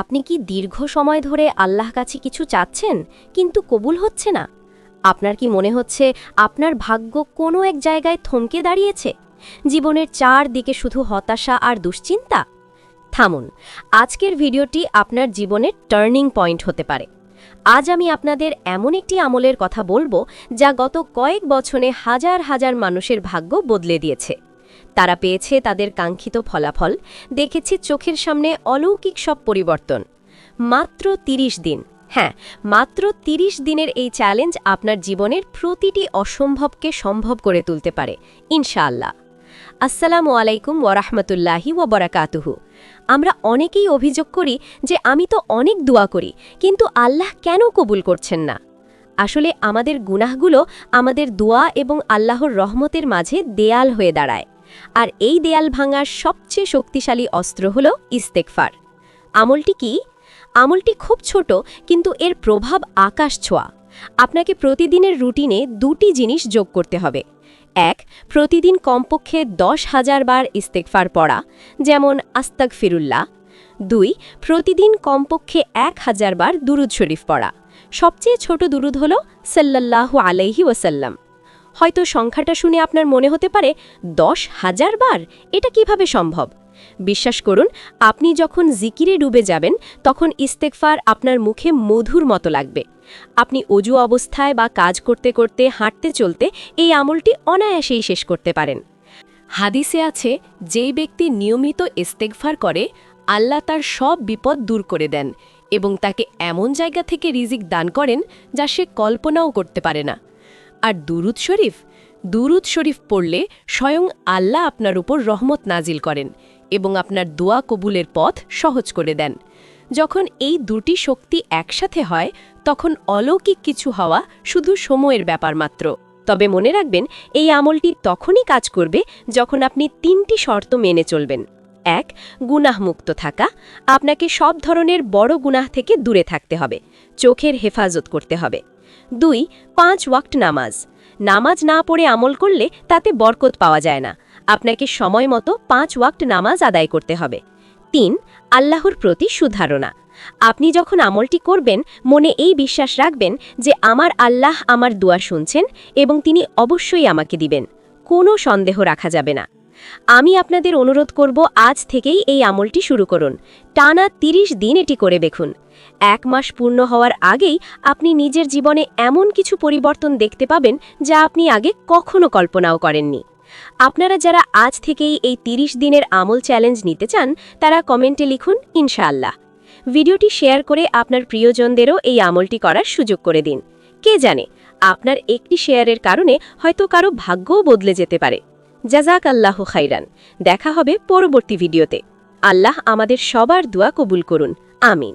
আপনি কি দীর্ঘ সময় ধরে আল্লাহ কাছে কিছু চাচ্ছেন, কিন্তু কবুল হচ্ছে না? আপনার কি মনে হচ্ছে আপনার ভাগ্য কোনো এক জায়গায় থমকে দাঁড়িয়েছে? জীবনের চার দিকে শুধু হতাশা আর দুশ্চিন্তা? থামুন, আজকের ভিডিওটি আপনার জীবনের টার্নিং পয়েন্ট হতে পারে। আজ আমি আপনাদের এমন একটি আমলের কথা বলব যা গত কয়েক বছরে হাজার হাজার মানুষের ভাগ্য বদলে দিয়েছে। তারা পেয়েছে তাদের কাঙ্ক্ষিত ফলাফল। দেখেছে চোখের সামনে অলৌকিক সব পরিবর্তন। মাত্র ৩০ দিন। হ্যাঁ মাত্র ৩০ দিনের এই চ্যালেঞ্জ আপনার জীবনের প্রতিটি অসম্ভবকে সম্ভব করে তুলতে পারে। ইনশাআল্লাহ। আসসালামু আলাইকুম ওরহমতুল্লাহি ওবরাকাতুহু আমরা অনেকেই অভিযোগ করি যে আমি তো অনেক দোয়া করি, কিন্তু আল্লাহ কেন কবুল করছেন না? আসলে আমাদের গুনাহগুলো আমাদের দোয়া এবং আল্লাহর রহমতের মাঝে দেয়াল হয়ে দাঁড়ায়। আর এই দেয়াল ভাঙার সবচেয়ে শক্তিশালী অস্ত্র হল ইস্তেকফার। আমলটি কি? আমলটি খুব ছোট, কিন্তু এর প্রভাব আকাশ ছোঁয়া। আপনাকে প্রতিদিনের রুটিনে দুটি জিনিস যোগ করতে হবে। এক, প্রতিদিন কমপক্ষে দশ হাজার বার ইস্তেকফার পড়া, যেমন আস্তাক ফিরুল্লাহ দুই, প্রতিদিন কমপক্ষে এক হাজার বার দুরুদ শরীফ পড়া। সবচেয়ে ছোট দুরুদ হল সাল্লাল্লাহু আলাইহি ওয়াসাল্লাম। হয়তো সংখ্যাটা শুনে আপনার মনে হতে পারে দশ হাজার বার এটা কীভাবে সম্ভব? বিশ্বাস করুন, আপনি যখন জিকিরে ডুবে যাবেন, তখন ইস্তেকফার আপনার মুখে মধুর মতো লাগবে। আপনি অজু অবস্থায় বা কাজ করতে করতে, হাঁটতে চলতে এই আমলটি অনায়াসেই শেষ করতে পারেন। হাদিসে আছে, যেই ব্যক্তি নিয়মিত ইস্তেকফার করে, আল্লাহ তার সব বিপদ দূর করে দেন এবং তাকে এমন জায়গা থেকে রিজিক দান করেন যা সে কল্পনাও করতে পারে না। আর দুরুদ শরীফ? দুরুদ শরীফ পড়লে স্বয়ং আল্লাহ আপনার উপর রহমত নাজিল করেন এবং আপনার দোয়া কবুলের পথ সহজ করে দেন। যখন এই দুটি শক্তি একসাথে হয়, তখন অলৌকিক কিছু হওয়া শুধু সময়ের ব্যাপার মাত্র। তবে মনে রাখবেন, এই আমলটি তখনই কাজ করবে যখন আপনি তিনটি শর্ত মেনে চলবেন। এক, গুনাহমুক্ত থাকা। আপনাকে সব ধরনের বড় গুনাহ থেকে দূরে থাকতে হবে। চোখের হেফাজত করতে হবে। দুই, পাঁচ ওয়াক্ত নামাজ। নামাজ না পড়ে আমল করলে তাতে বরকত পাওয়া যায় না। আপনাকে সময় মতো পাঁচ ওয়াক্ত নামাজ আদায় করতে হবে। তিন, আল্লাহর প্রতি সুধারণা। আপনি যখন আমলটি করবেন, মনে এই বিশ্বাস রাখবেন যে আমার আল্লাহ আমার দোয়া শুনছেন এবং তিনি অবশ্যই আমাকে দিবেন। কোনো সন্দেহ রাখা যাবে না। আমি আপনাদের অনুরোধ করব আজ থেকেই এই আমলটি শুরু করুন। টানা ৩০ দিন এটি করে দেখুন। এক মাস পূর্ণ হওয়ার আগেই আপনি নিজের জীবনে এমন কিছু পরিবর্তন দেখতে পাবেন যা আপনি আগে কখনো কল্পনাও করেননি। আপনারা যারা আজ থেকেই এই ৩০ দিনের আমল চ্যালেঞ্জ নিতে চান, তারা কমেন্টে লিখুন, ইনশাআল্লাহ। ভিডিওটি শেয়ার করে আপনার প্রিয়জনদেরও এই আমলটি করার সুযোগ করে দিন। কে জানে, আপনার একটি শেয়ারের কারণে হয়তো কারও ভাগ্যও বদলে যেতে পারে। জাজাক আল্লাহ খাইরান। দেখা হবে পরবর্তী ভিডিওতে। আল্লাহ আমাদের সবার দোয়া কবুল করুন। আমিন।